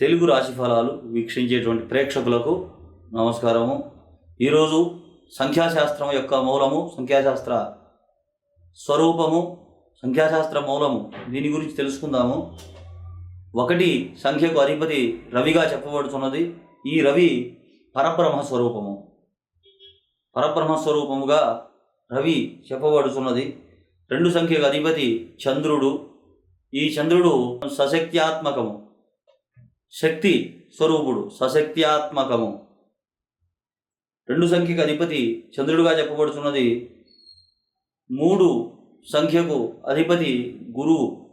తెలుగు రాశి ఫలాలు వీక్షించేటువంటి ప్రేక్షకులకు నమస్కారము. ఈరోజు సంఖ్యాశాస్త్రం యొక్క మూలము సంఖ్యాశాస్త్ర స్వరూపము సంఖ్యాశాస్త్ర మూలము దీని గురించి తెలుసుకుందాము. ఒకటి సంఖ్యకు అధిపతి రవిగా చెప్పబడుతున్నది. ఈ రవి పరబ్రహ్మ స్వరూపము. పరబ్రహ్మ స్వరూపముగా రవి చెప్పబడుతున్నది. రెండు సంఖ్యకు అధిపతి చంద్రుడు. ఈ చంద్రుడు సశక్త్యాత్మకము. శక్తి స్వరూపుడు సశక్త్యాత్మకము. రెండు సంఖ్యకు అధిపతి చంద్రుడుగా చెప్పబడుతున్నది మూడు సంఖ్యకు అధిపతి గురువు.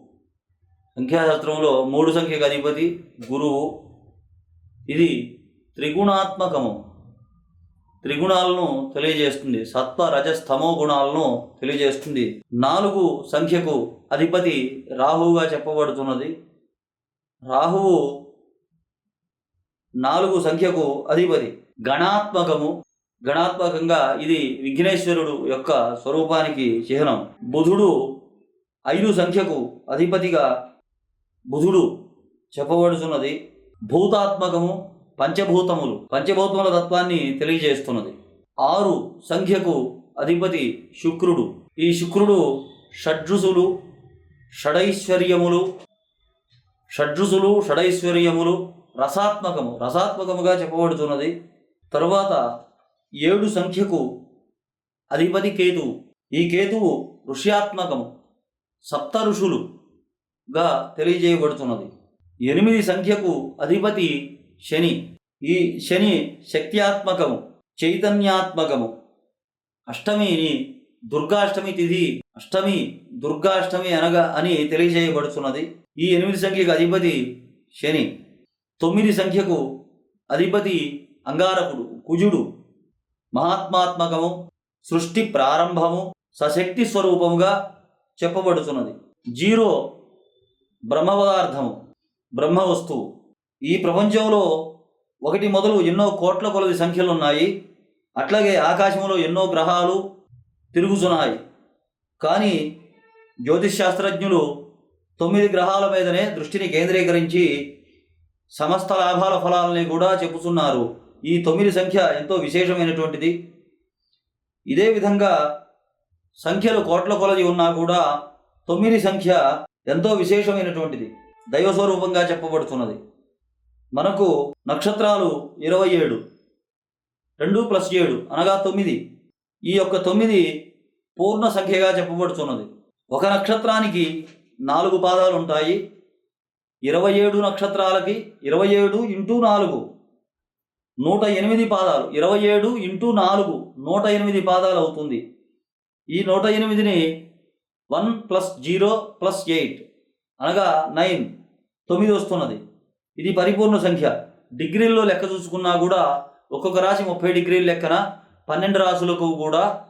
సంఖ్యాశాస్త్రంలో మూడు సంఖ్యకు అధిపతి గురువు. ఇది త్రిగుణాత్మకము. త్రిగుణాలను తెలియజేస్తుంది. సత్వ రజస్తమో గుణాలను తెలియజేస్తుంది. నాలుగు సంఖ్యకు అధిపతి రాహువుగా చెప్పబడుతున్నది. రాహువు నాలుగు సంఖ్యకు అధిపతి. గణాత్మకము. గణాత్మకంగా ఇది విఘ్నేశ్వరుడు యొక్క స్వరూపానికి చిహ్నం. బుధుడు ఐదు సంఖ్యకు అధిపతిగా బుధుడు చెప్పబడుతున్నది భూతాత్మకము పంచభూతములు. పంచభూతముల తత్వాన్ని తెలియజేస్తున్నది. ఆరు సంఖ్యకు అధిపతి శుక్రుడు. ఈ శుక్రుడు షడ్రుసులు షడైశ్వర్యములు. షడ్రుసులు షడైశ్వర్యములు. రసాత్మకము రసాత్మకముగా చెప్పబడుతున్నది. తరువాత ఏడు సంఖ్యకు అధిపతి కేతువు. ఈ కేతువు ఋష్యాత్మకము సప్త ఋషులుగా తెలియజేయబడుతున్నది. ఎనిమిది సంఖ్యకు అధిపతి శని. ఈ శని శక్త్యాత్మకము చైతన్యాత్మకము. అష్టమిని దుర్గాష్టమి తిథి అష్టమి దుర్గాష్టమి అనగా అని తెలియజేయబడుతున్నది. ఈ ఎనిమిది సంఖ్యకు అధిపతి శని. తొమ్మిది సంఖ్యకు అధిపతి అంగారకుడు కుజుడు మహాత్మాత్మకము సృష్టి ప్రారంభము సశక్తి స్వరూపముగా చెప్పబడుతున్నది జీరో బ్రహ్మ పదార్థము బ్రహ్మ వస్తువు. ఈ ప్రపంచంలో ఒకటి మొదలు ఎన్నో కోట్ల కొలది సంఖ్యలు ఉన్నాయి అట్లాగే ఆకాశంలో ఎన్నో గ్రహాలు తిరుగుతున్నాయి కానీ జ్యోతిష్ శాస్త్రజ్ఞులు తొమ్మిది గ్రహాల మీదనే దృష్టిని కేంద్రీకరించి సమస్త లాభాల ఫలాలని కూడా చెప్పుతున్నారు ఈ తొమ్మిది సంఖ్య ఎంతో విశేషమైనటువంటిది. ఇదే విధంగా సంఖ్యలు కోట్ల కొలది ఉన్నా కూడా తొమ్మిది సంఖ్య ఎంతో విశేషమైనటువంటిది. దైవస్వరూపంగా చెప్పబడుతున్నది. మనకు నక్షత్రాలు ఇరవై ఏడు రెండు ప్లస్ ఏడు అనగా తొమ్మిది. ఈ యొక్క తొమ్మిది పూర్ణ సంఖ్యగా చెప్పబడుతున్నది. ఒక నక్షత్రానికి నాలుగు పాదాలు ఉంటాయి ఇరవై ఏడు నక్షత్రాలకి ఇరవై ఏడు ఇంటూ నాలుగు నూట ఎనిమిది పాదాలు. ఇరవై ఏడు ఇంటూ నాలుగు నూట ఎనిమిది పాదాలు అవుతుంది. ఈ నూట ఎనిమిదిని one plus zero plus eight అనగా నైన్ తొమ్మిది వస్తున్నది. ఇది పరిపూర్ణ సంఖ్య. డిగ్రీల్లో లెక్క చూసుకున్నా కూడా ఒక్కొక్క రాశి ముప్పై డిగ్రీల లెక్కన పన్నెండు రాశులకు కూడా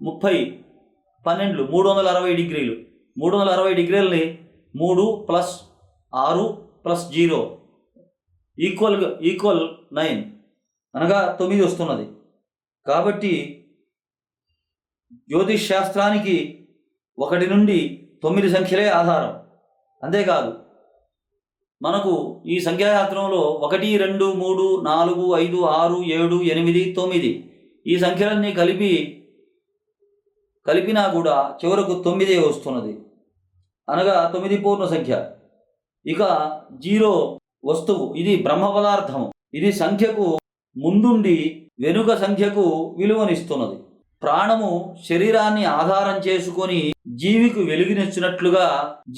ముప్పై పన్నెండు మూడు వందల అరవై డిగ్రీలు. మూడు వందల అరవై డిగ్రీలని మూడు ప్లస్ ఆరు plus zero. Equal equal nine అనగా తొమ్మిది వస్తున్నది. కాబట్టి జ్యోతిష్ శాస్త్రానికి ఒకటి నుండి తొమ్మిది సంఖ్యలే ఆధారం. అంతేకాదు మనకు ఈ సంఖ్యాశాస్త్రంలో ఒకటి రెండు మూడు నాలుగు ఐదు ఆరు ఏడు ఎనిమిది తొమ్మిది. ఈ సంఖ్యలన్నీ కలిపి కలిపినా కూడా చివరకు తొమ్మిదే వస్తున్నది. అనగా తొమ్మిది పూర్ణ సంఖ్య. ఇక జీరో వస్తువు. ఇది బ్రహ్మ పదార్థము ఇది సంఖ్యకు ముందుండి వెనుక సంఖ్యకు విలువనిస్తున్నది. ప్రాణము శరీరాన్ని ఆధారం చేసుకొని జీవికి వెలుగునిచ్చినట్లుగా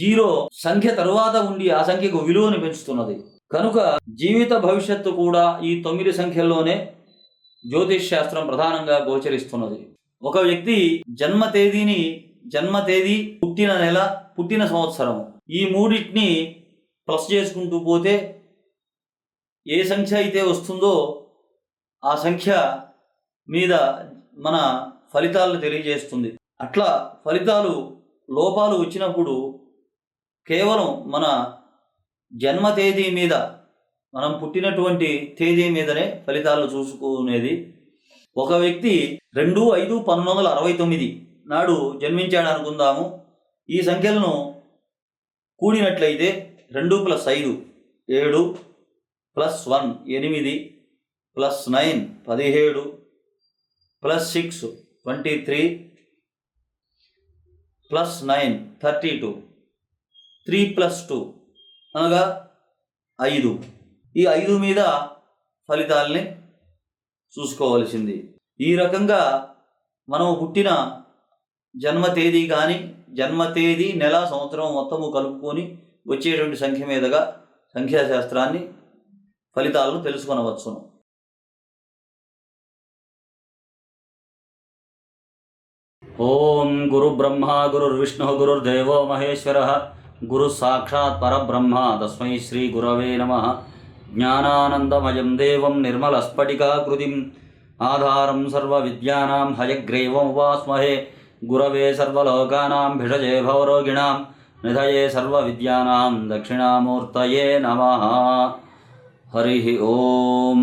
జీరో సంఖ్య తరువాత ఉండి ఆ సంఖ్యకు విలువను పెంచుతున్నది. కనుక జీవిత భవిష్యత్తు కూడా ఈ తొమ్మిది సంఖ్యల్లోనే జ్యోతిష్ శాస్త్రం ప్రధానంగా గోచరిస్తున్నది. ఒక వ్యక్తి జన్మ తేదీని జన్మ తేదీ పుట్టిన నెల పుట్టిన సంవత్సరం ఈ మూడింటిని ప్లస్ చేసుకుంటూ పోతే ఏ సంఖ్య అయితే వస్తుందో ఆ సంఖ్య మీద మన ఫలితాలను తెలియజేస్తుంది. అట్లా ఫలితాలు లోపాలు వచ్చినప్పుడు కేవలం మన జన్మ తేదీ మీద మనం పుట్టినటువంటి తేదీ మీదనే ఫలితాలు చూసుకునేది. ఒక వ్యక్తి రెండు ఐదు పంతొమ్మిది వందల అరవై తొమ్మిది నాడు జన్మించాడు అనుకుందాము ఈ సంఖ్యలను కూడినట్లయితే రెండు ప్లస్ ఐదు ఏడు ప్లస్ వన్ ఎనిమిది ప్లస్ నైన్ పదిహేడు plus six twenty three plus nine thirty two. Three plus two అనగా ఐదు. ఈ ఐదు మీద ఫలితాల్ని చూసుకోవలసింది. ఈ రకంగా మనం పుట్టిన జన్మ తేదీ కానీ జన్మ తేదీ నెల సంవత్సరం మొత్తము కలుపుకొని వచ్చేటువంటి సంఖ్య మీదుగా సంఖ్యాశాస్త్రాన్ని ఫలితాలను తెలుసుకొనవచ్చును. ఓం గురు బ్రహ్మ గురుర్విష్ణు గురుర్దేవో మహేశ్వర. గురు సాక్షాత్ పరబ్రహ్మ. తస్మై శ్రీ గురవే నమ. జ్ఞానానందమయం దేవం నిర్మలస్ఫటికాకృతిం. ఆధారం సర్వవిద్యానాం హయగ్రీవముపాస్మహే గురవే సర్వలోకానాం భిషజే భవరోగిణాం. నిధయే సర్వవిద్యానాం దక్షిణామూర్తయే నమ హరి ఓం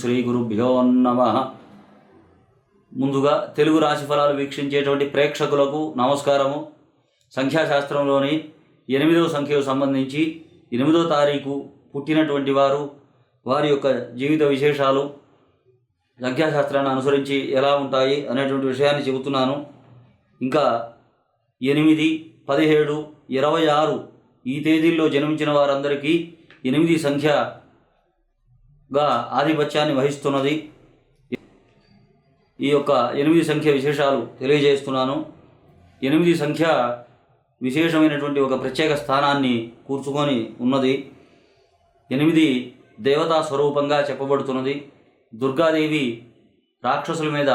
శ్రీ గురుభ్యో నమః ముందుగా తెలుగు రాశి ఫలాలు వీక్షించేటువంటి ప్రేక్షకులకు నమస్కారము. సంఖ్యాశాస్త్రంలోని ఎనిమిదవ సంఖ్యకు సంబంధించి ఎనిమిదో తారీఖు పుట్టినటువంటి వారు వారి యొక్క జీవిత విశేషాలు సంఖ్యాశాస్త్రాన్ని అనుసరించి ఎలా ఉంటాయి అనేటువంటి విషయాన్ని చెబుతున్నాను. ఇంకా ఎనిమిది పదిహేడు ఇరవై ఆరు ఈ తేదీల్లో జన్మించిన వారందరికీ ఎనిమిది సంఖ్యగా ఆధిపత్యాన్ని వహిస్తున్నది. ఈ యొక్క ఎనిమిది సంఖ్య విశేషాలు తెలియజేస్తున్నాను. ఎనిమిది సంఖ్య విశేషమైనటువంటి ఒక ప్రత్యేక స్థానాన్ని కూర్చుకొని ఉన్నది. ఎనిమిది దేవతా స్వరూపంగా చెప్పబడుతున్నది. దుర్గాదేవి రాక్షసుల మీద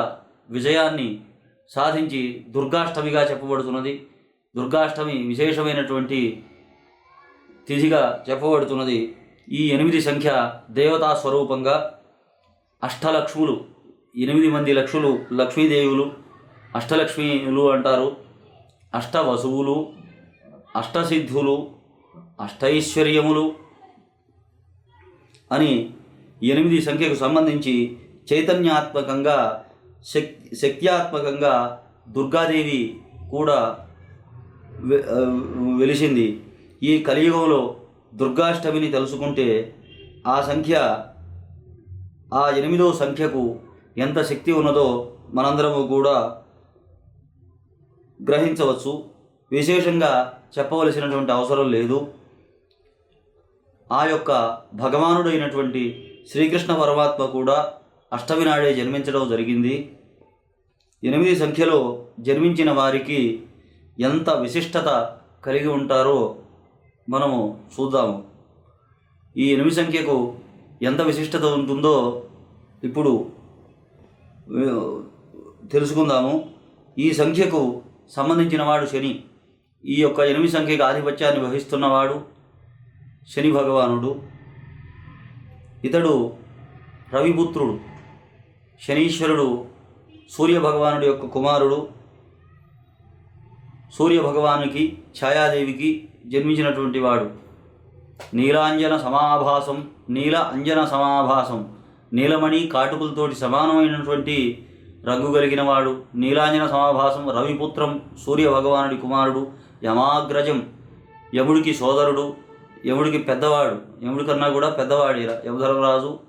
విజయాన్ని సాధించి దుర్గాష్టమిగా చెప్పబడుతున్నది. దుర్గాష్టమి విశేషమైనటువంటి తిథిగా చెప్పబడుతున్నది. ఈ ఎనిమిది సంఖ్య దేవతా స్వరూపంగా అష్టలక్ష్ములు ఎనిమిది మంది లక్షులు లక్ష్మీదేవులు అష్టలక్ష్మీలు అంటారు. అష్టవసువులు అష్టసిద్ధులు అష్టైశ్వర్యములు అని ఎనిమిది సంఖ్యకు సంబంధించి చైతన్యాత్మకంగా శక్తి శక్త్యాత్మకంగా దుర్గాదేవి కూడా వెలిసింది. ఈ కలియుగంలో దుర్గాష్టమిని తెలుసుకుంటే ఆ సంఖ్య ఆ ఎనిమిదో సంఖ్యకు ఎంత శక్తి ఉన్నదో మనందరము కూడా గ్రహించవచ్చు. విశేషంగా చెప్పవలసినటువంటి అవసరం లేదు. ఆ యొక్క భగవానుడైనటువంటి శ్రీకృష్ణ పరమాత్మ కూడా అష్టమి నాడే జన్మించడం జరిగింది. ఎనిమిది సంఖ్యలో జన్మించిన వారికి ఎంత విశిష్టత కలిగి ఉంటారో మనము చూద్దాము. ఈ ఎనిమిది సంఖ్యకు ఎంత విశిష్టత ఉంటుందో ఇప్పుడు తెలుసుకుందాము. ఈ సంఖ్యకు సంబంధించిన వాడు శని. ఈ యొక్క ఎనిమిది సంఖ్యకు ఆధిపత్యాన్ని వహిస్తున్నవాడు శని భగవానుడు. ఇతడు రవిపుత్రుడు. శనీశ్వరుడు సూర్య భగవానుడి యొక్క కుమారుడు. సూర్య భగవానికి ఛాయాదేవికి జన్మించినటువంటి వాడు. నీలాంజన సమాభాసం నీల అంజన సమాభాసం నీలమణి కాటుకులతోటి సమానమైనటువంటి రంగు కలిగిన వాడు నీలాంజన సమాభాసం రవిపుత్రం సూర్య భగవానుడి కుమారుడు యమాగ్రజం యముడికి సోదరుడు యముడికి పెద్దవాడు యముడి కన్నా కూడా పెద్దవాడు యమధర్మరాజు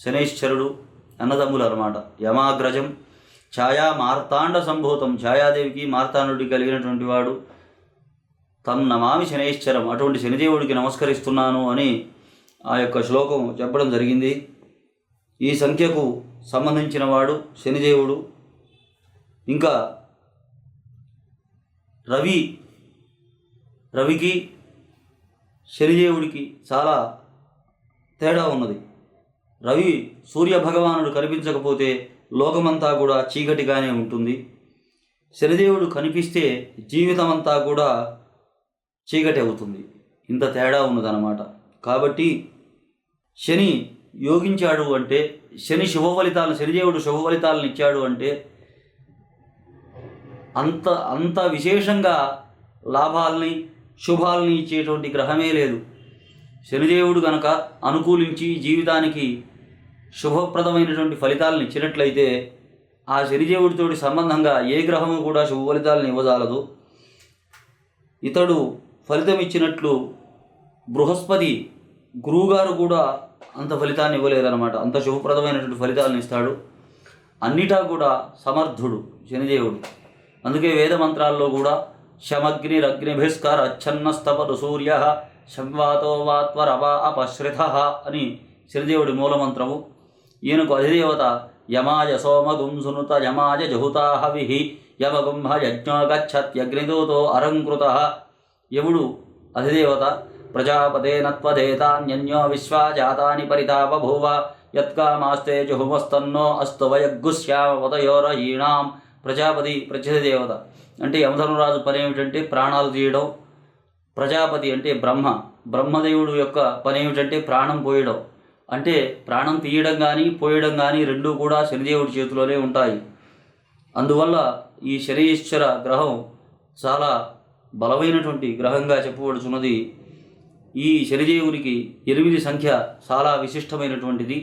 శనైశ్వరుడు అన్నదమ్ములు అనమాట యమాగ్రజం ఛాయా మార్తాండ సంభూతం. ఛాయాదేవికి మార్తాండుడికి కలిగినటువంటి వాడు తం నమామి శనైశ్చరం అటువంటి శనిదేవుడికి నమస్కరిస్తున్నాను అని ఆ యొక్క శ్లోకం చెప్పడం జరిగింది. ఈ సంఖ్యకు సంబంధించిన వాడు శనిదేవుడు. ఇంకా రవి రవికి శనిదేవుడికి చాలా తేడా ఉన్నది. రవి సూర్య భగవానుడు కనిపించకపోతే లోకమంతా కూడా చీకటిగానే ఉంటుంది. శనిదేవుడు కనిపిస్తే జీవితమంతా కూడా చీకటి అవుతుంది. ఇంత తేడా ఉన్నదన్నమాట. కాబట్టి శని యోగించాడు అంటే శని శుభ ఫలితాలను శనిదేవుడు శుభ ఫలితాలను ఇచ్చాడు అంటే అంత అంత విశేషంగా లాభాలని శుభాలని ఇచ్చేటువంటి గ్రహమే లేదు. శనిదేవుడు గనక అనుకూలించి జీవితానికి శుభప్రదమైనటువంటి ఫలితాలను ఇచ్చినట్లయితే ఆ శనిదేవుడితోటి సంబంధంగా ఏ గ్రహము కూడా శుభ ఫలితాలను ఇవ్వజాలదు. ఇతడు ఫలితం ఇచ్చినట్లు బృహస్పతి గురువుగారు కూడా అంత ఫలితాన్ని ఇవ్వలేదన్నమాట అంత శుభప్రదమైనటువంటి ఫలితాలను ఇస్తాడు. అన్నిటా కూడా సమర్థుడు శనిదేవుడు. అందుకే వేద మంత్రాల్లో కూడా శమగ్ని శమగ్నిరగ్నిభిస్కర అచ్చన్నస్తపదు సూర్య శంవాతో వాత్వరవా అపశ్రిత అని శనిదేవుడి మూలమంత్రము. ఈయనకు అధిదేవత యమాయ సోమగుం సునుత యమాయ జహుతా హవిః యమగుంహ యజ్ఞో గచ్చత్యగ్నిదూతో అరంకృత యముడు అధిదేవత? ప్రజాపతేనత్వదేతాన్యన్యో విశ్వాజాతాని పరితాపభూవ. యత్కామాస్తే జుహుమస్తన్నో అస్తవయగ్గుశ్యామపదయోరయీణాం ప్రజాపతి ప్రత్యధిదేవత. అంటే యమధర్మరాజు పని ఏమిటంటే ప్రాణాలు తీయడం. ప్రజాపతి అంటే బ్రహ్మ. బ్రహ్మదేవుడు యొక్క పని ఏమిటంటే ప్రాణం పోయడం. అంటే ప్రాణం తీయడం కానీ పోయడం కానీ రెండూ కూడా శనిదేవుడి చేతిలోనే ఉంటాయి. అందువల్ల ఈ శనీశ్వర గ్రహం చాలా బలమైనటువంటి గ్రహంగా చెప్పబడుచున్నది. ఈ శనిదేవునికి ఎనిమిది సంఖ్య చాలా విశిష్టమైనటువంటిది.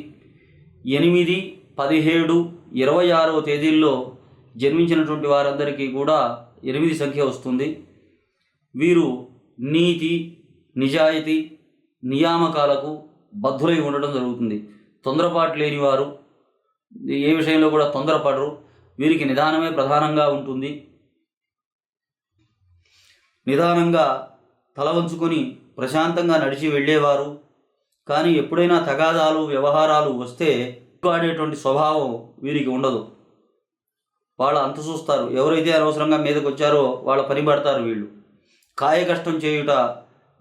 ఎనిమిది పదిహేడు ఇరవై ఆరవ తేదీల్లో జన్మించినటువంటి వారందరికీ కూడా ఎనిమిది సంఖ్య వస్తుంది. వీరు నీతి నిజాయితీ నియామకాలకు బద్ధులై ఉండడం జరుగుతుంది. తొందరపాటు లేని వారు ఏ విషయంలో కూడా తొందరపడరు. వీరికి నిదానమే ప్రధానంగా ఉంటుంది. నిదానంగా తల వంచుకొని ప్రశాంతంగా నడిచి వెళ్ళేవారు. కానీ ఎప్పుడైనా తగాదాలు వ్యవహారాలు వస్తే ఆడేటువంటి స్వభావం వీరికి ఉండదు. వాళ్ళు అంత చూస్తారు. ఎవరైతే అనవసరంగా మీదకి వచ్చారో వాళ్ళ పని పడతారు వీళ్ళు. కాయ కష్టం చేయుట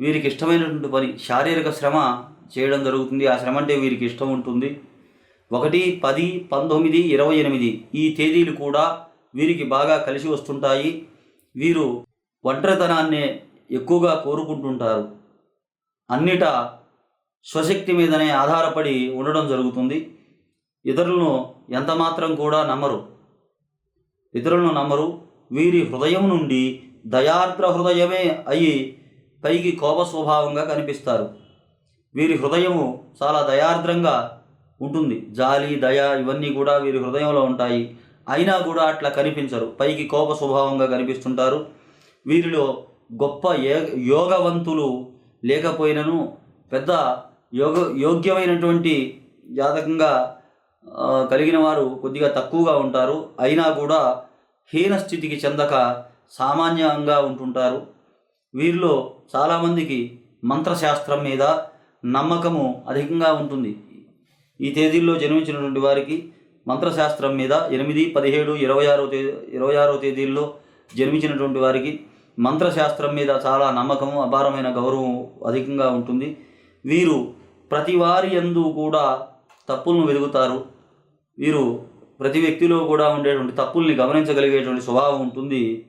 వీరికి ఇష్టమైనటువంటి పని. శారీరక శ్రమ చేయడం జరుగుతుంది. ఆ శ్రమ అంటే వీరికి ఇష్టం ఉంటుంది. ఒకటి పది పంతొమ్మిది ఇరవై ఎనిమిది ఈ తేదీలు కూడా వీరికి బాగా కలిసి వస్తుంటాయి. వీరు ఒంటరితనాన్నే ఎక్కువగా కోరుకుంటుంటారు. అన్నిట స్వశక్తి మీదనే ఆధారపడి ఉండడం జరుగుతుంది. ఇతరులను ఎంత మాత్రం కూడా నమ్మరు. ఇతరులను నమ్మరు. వీరి హృదయం నుండి దయార్ద్ర హృదయమే అయి పైకి కోప స్వభావంగా కనిపిస్తారు. వీరి హృదయము చాలా దయార్ద్రంగా ఉంటుంది. జాలి దయ ఇవన్నీ కూడా వీరి హృదయంలో ఉంటాయి. అయినా కూడా అట్లా కనిపించరు. పైకి కోప స్వభావంగా కనిపిస్తుంటారు. వీరిలో గొప్ప యోగవంతులు లేకపోయినను పెద్ద యోగ యోగ్యమైనటువంటి జాతకంగా కలిగిన వారు కొద్దిగా తక్కువగా ఉంటారు. అయినా కూడా హీన స్థితికి చెందక సామాన్యంగా ఉంటుంటారు. వీరిలో చాలామందికి మంత్రశాస్త్రం మీద నమ్మకము అధికంగా ఉంటుంది. ఈ తేదీల్లో జన్మించినటువంటి వారికి మంత్రశాస్త్రం మీద ఎనిమిది పదిహేడు ఇరవై ఆరో తేదీ ఇరవై ఆరో తేదీల్లో జన్మించినటువంటి వారికి మంత్రశాస్త్రం మీద చాలా నమ్మకము అపారమైన గౌరవం అధికంగా ఉంటుంది. వీరు ప్రతి వారి ఎందు కూడా తప్పులను వెతుకుతారు వీరు ప్రతి వ్యక్తిలో కూడా ఉండేటువంటి తప్పుల్ని గమనించగలిగేటువంటి స్వభావం ఉంటుంది.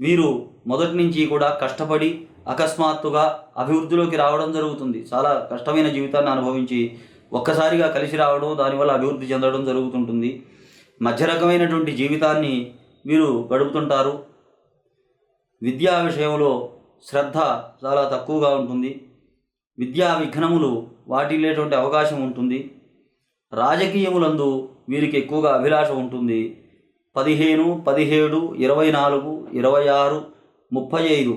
వీరు మొదటి నుంచి కూడా కష్టపడి అకస్మాత్తుగా అభివృద్ధిలోకి రావడం జరుగుతుంది. చాలా కష్టమైన జీవితాన్ని అనుభవించి ఒక్కసారిగా కలిసి రావడం దానివల్ల అభివృద్ధి చెందడం జరుగుతుంటుంది. మధ్య రకమైనటువంటి జీవితాన్ని వీరు గడుపుతుంటారు. విద్యా విషయంలో శ్రద్ధ చాలా తక్కువగా ఉంటుంది. విద్యా విఘ్నములు వాటిల్లేటువంటి అవకాశం ఉంటుంది. రాజకీయములందు వీరికి ఎక్కువగా అభిలాష ఉంటుంది. పదిహేను పదిహేడు ఇరవై నాలుగు ఇరవై ఆరు ముప్పై ఐదు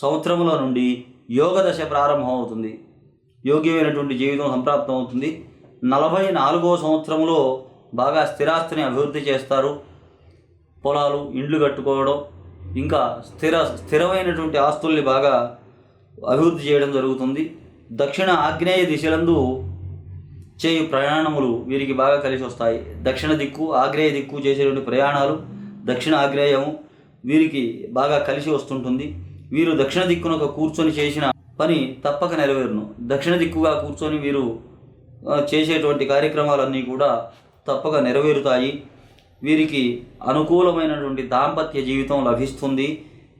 సంవత్సరముల నుండి యోగ దశ ప్రారంభమవుతుంది. యోగ్యమైనటువంటి జీవితం సంప్రాప్తం అవుతుంది నలభై నాలుగో సంవత్సరంలో బాగా స్థిరాస్తిని అభివృద్ధి చేస్తారు. పొలాలు ఇండ్లు కట్టుకోవడం ఇంకా స్థిర స్థిరమైనటువంటి ఆస్తుల్ని బాగా అభివృద్ధి చేయడం జరుగుతుంది. దక్షిణ ఆగ్నేయ దిశలందు చేయు ప్రయాణములు వీరికి బాగా కలిసి వస్తాయి. దక్షిణ దిక్కు ఆగ్నేయ దిక్కు చేసేటువంటి ప్రయాణాలు దక్షిణ ఆగ్నేయము వీరికి బాగా కలిసి వస్తుంటుంది. వీరు దక్షిణ దిక్కున కూర్చొని చేసిన పని తప్పక నెరవేరును. దక్షిణ దిక్కుగా కూర్చొని వీరు చేసేటువంటి కార్యక్రమాలన్నీ కూడా తప్పక నెరవేరుతాయి. వీరికి అనుకూలమైనటువంటి దాంపత్య జీవితం లభిస్తుంది.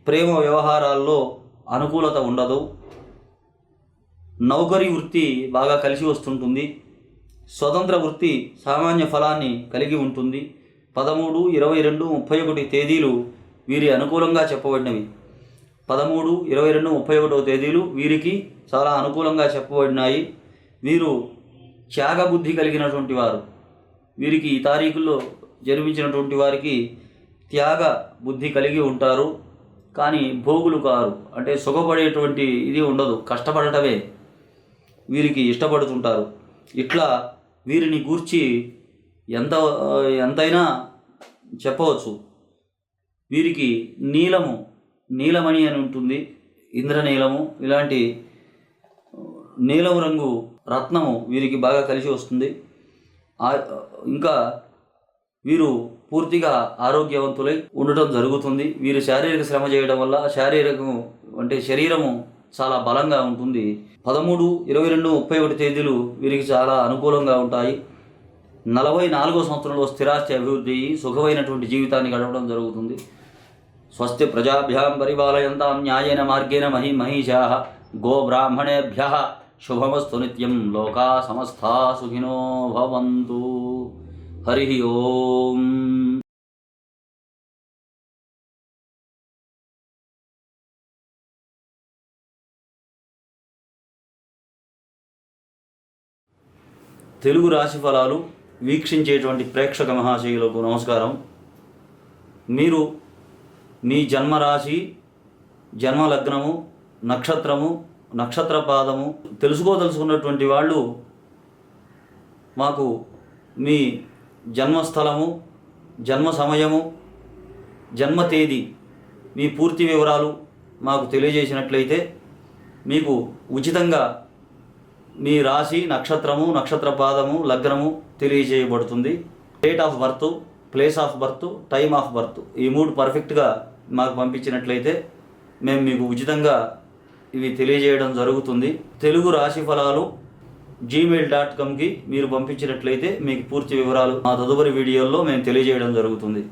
ప్రేమ వ్యవహారాల్లో అనుకూలత ఉండదు. నౌకరీ వృత్తి బాగా కలిసి వస్తుంటుంది. స్వతంత్ర వృత్తి సామాన్య ఫలాన్ని కలిగి ఉంటుంది. పదమూడు ఇరవై రెండు ముప్పై ఒకటి తేదీలు వీరి అనుకూలంగా చెప్పబడినవి. పదమూడు ఇరవై రెండు ముప్పై ఒకటవ తేదీలు వీరికి చాలా అనుకూలంగా చెప్పబడినాయి. వీరు త్యాగబుద్ధి కలిగినటువంటి వారు. వీరికి ఈ తారీఖుల్లో జన్మించినటువంటి వారికి త్యాగ బుద్ధి కలిగి ఉంటారు. కానీ భోగులు కారు అంటే సుఖపడేటువంటి ఇది ఉండదు కష్టపడటమే వీరికి ఇష్టపడుతుంటారు. ఇట్లా వీరిని గూర్చి ఎంత ఎంతైనా చెప్పవచ్చు. వీరికి నీలము నీలమణి అని ఉంటుంది ఇంద్రనీలము ఇలాంటి నీలం రంగు రత్నము వీరికి బాగా కలిసి వస్తుంది. ఆ- ఇంకా వీరు పూర్తిగా ఆరోగ్యవంతులై ఉండటం జరుగుతుంది. వీరు శారీరక శ్రమ చేయడం వల్ల శారీరకం అంటే శరీరము చాలా బలంగా ఉంటుంది. పదమూడు ఇరవై రెండు ముప్పై ఒకటి తేదీలు వీరికి చాలా అనుకూలంగా ఉంటాయి. నలభై నాలుగో సంవత్సరంలో స్థిరాస్తి అభివృద్ధి అయ్యి సుఖమైనటువంటి జీవితాన్ని గడపడం జరుగుతుంది. స్వస్తి ప్రజాభ్యాం పరిపాలయంతాం న్యాయేన మార్గేణ మహి మహిషా గోబ్రాహ్మణేభ్య శుభమస్తు నిత్యం లోకా సమస్తా సుఖినో భవంతు. హరి ఓం. తెలుగు రాశి ఫలాలు వీక్షించేటువంటి ప్రేక్షక మహాశయులకు నమస్కారం. మీరు మీ జన్మరాశి జన్మ లగ్నము నక్షత్రము నక్షత్ర పాదము తెలుసుకోదలుచుకున్నటువంటి వాళ్ళు మాకు మీ జన్మస్థలము జన్మ సమయము జన్మ తేదీ మీ పూర్తి వివరాలు మాకు తెలియజేసినట్లయితే మీకు ఉచితంగా మీ రాశి నక్షత్రము నక్షత్ర పాదము లగ్నము తెలియజేయబడుతుంది. Date of birth place of birth time of birth ఈ మూడు పర్ఫెక్ట్గా మాకు పంపించినట్లయితే మేము మీకు ఉచితంగా ఇవి తెలియజేయడం జరుగుతుంది. తెలుగు రాశి ఫలాలు జీమెయిల్ డాట్ కామ్కి మీరు పంపించినట్లయితే మీకు పూర్తి వివరాలు మా తదుపరి వీడియోల్లో మేము తెలియజేయడం జరుగుతుంది.